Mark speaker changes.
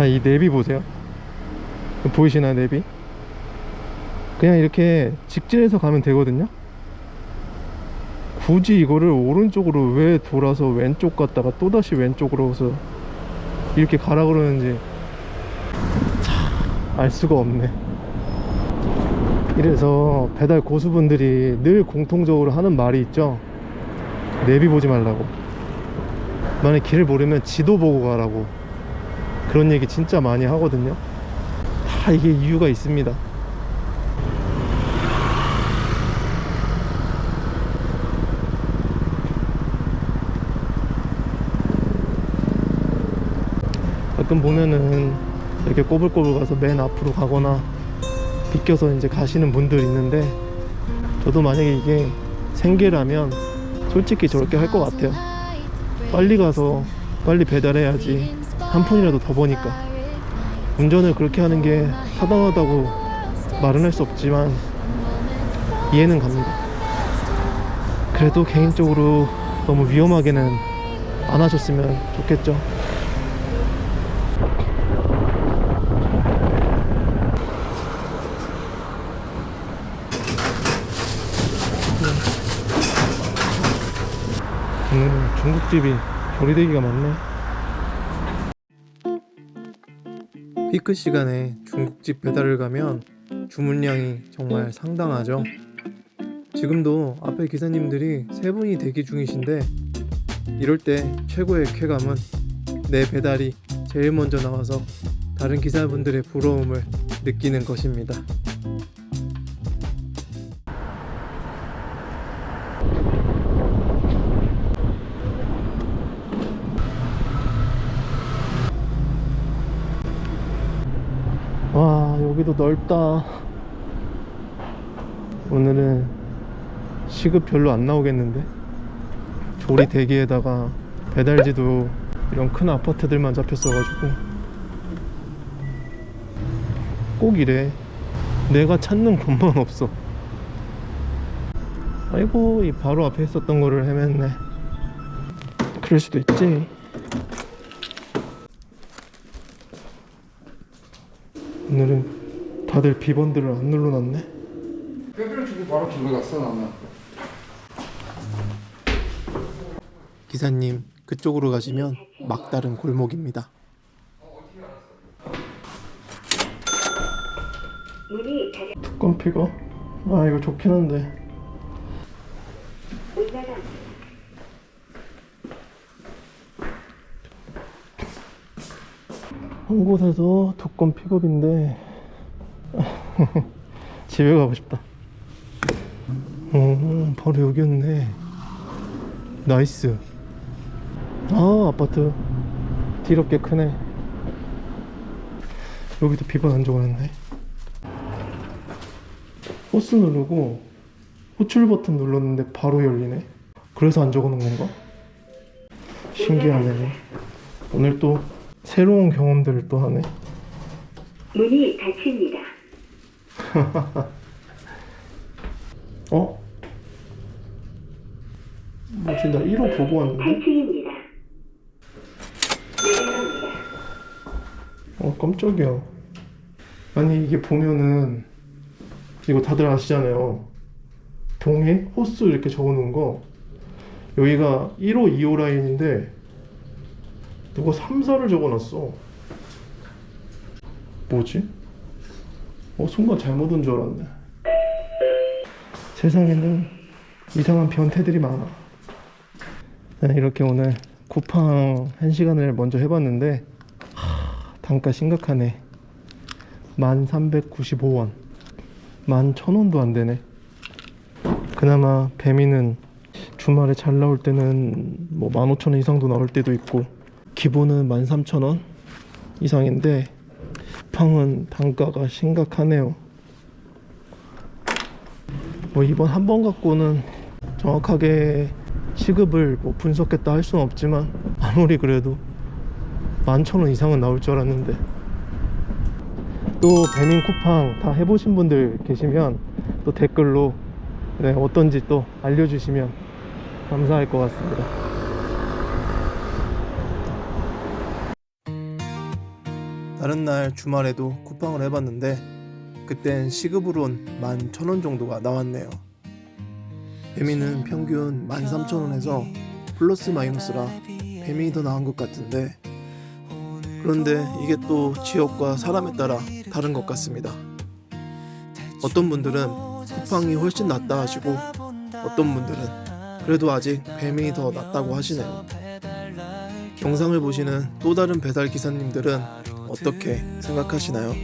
Speaker 1: 자, 이 내비 보세요. 보이시나요, 내비? 그냥 이렇게 직진해서 가면 되거든요. 굳이 이거를 오른쪽으로 왜 돌아서 왼쪽 갔다가 또다시 왼쪽으로 해서 이렇게 가라 그러는지 참알 수가 없네. 이래서 배달 고수분들이 늘 공통적으로 하는 말이 있죠. 내비 보지 말라고. 만약 길을 모르면 지도 보고 가라고. 그런 얘기 진짜 많이 하거든요. 다 이게 이유가 있습니다. 가끔 보면은 이렇게 꼬불꼬불 가서 맨 앞으로 가거나 비껴서 이제 가시는 분들 있는데 저도 만약에 이게 생계라면 솔직히 저렇게 할 것 같아요. 빨리 가서 빨리 배달해야지 한 푼이라도 더 버니까 운전을 그렇게 하는 게 타당하다고 말은 할 수 없지만 이해는 갑니다. 그래도 개인적으로 너무 위험하게는 안 하셨으면 좋겠죠. 오늘은 중국집이 조리대기가 많네. 피크 시간에 중국집 배달을 가면 주문량이 정말 상당하죠. 지금도 앞에 기사님들이 세 분이 대기 중이신데 이럴 때 최고의 쾌감은 내 배달이 제일 먼저 나와서 다른 기사분들의 부러움을 느끼는 것입니다. 여기도 넓다. 오늘은 시급 별로 안 나오겠는데? 조리 대기에다가 배달지도 이런 큰 아파트들만 잡혔어가지고. 꼭 이래. 내가 찾는 곳만 없어. 아이고 이 바로 앞에 있었던 거를 헤맸네. 그럴 수도 있지. 오늘은 다들 비번들을 안 눌러놨네?
Speaker 2: 빼빼로 주고 바로 집에 갔어 나는.
Speaker 1: 기사님 그쪽으로 가시면 막다른 골목입니다. 두건 피고? 아 이거 좋긴 한데. 한 곳에서 두건 픽업인데 집에 가고 싶다. 어 바로 여기였네. 나이스. 아 아파트. 뒤럽게 크네. 여기도 비번 안 적어놨네. 호스 누르고 호출 버튼 눌렀는데 바로 열리네. 그래서 안 적어놓은 건가? 신기하네. 오늘 또 새로운 경험들을 또 하네.
Speaker 3: 문이 닫힙니다.
Speaker 1: 어? 뭐지 나 1호 보고 왔는데?
Speaker 3: 8층입니다. 내려갑니다.
Speaker 1: 어 깜짝이야 아니 이게 보면은 이거 다들 아시잖아요 동해 호수 이렇게 적어놓은 거 여기가 1호 2호 라인인데 누가 3, 4를 적어놨어 뭐지? 어 순간 잘못 온 줄 알았네. 세상에는 이상한 변태들이 많아. 네, 이렇게 오늘 쿠팡 1시간을 먼저 해봤는데 단가 심각하네. 1395원. 11,000원도 안 되네. 그나마 배미는 주말에 잘 나올 때는 뭐 15,000원 이상도 나올 때도 있고 기본은 13,000원 이상인데 쿠팡은 단가가 심각하네요. 뭐 이번 한 번 갖고는 정확하게 시급을 뭐 분석했다 할 수는 없지만 아무리 그래도 11,000원 이상은 나올 줄 알았는데. 또 배민 쿠팡 다 해보신 분들 계시면 또 댓글로 네, 어떤지 또 알려주시면 감사할 것 같습니다 다른 날 주말에도 쿠팡을 해봤는데 그땐 시급으론 11,000원 정도가 나왔네요. 배미는 평균 13,000원에서 플러스 마이너스라 뱀이 더 나은 것 같은데 그런데 이게 또 지역과 사람에 따라 다른 것 같습니다. 어떤 분들은 쿠팡이 훨씬 낫다 하시고 어떤 분들은 그래도 아직 뱀이 더 낫다고 하시네요. 영상을 보시는 또 다른 배달 기사님들은 어떻게 생각하시나요?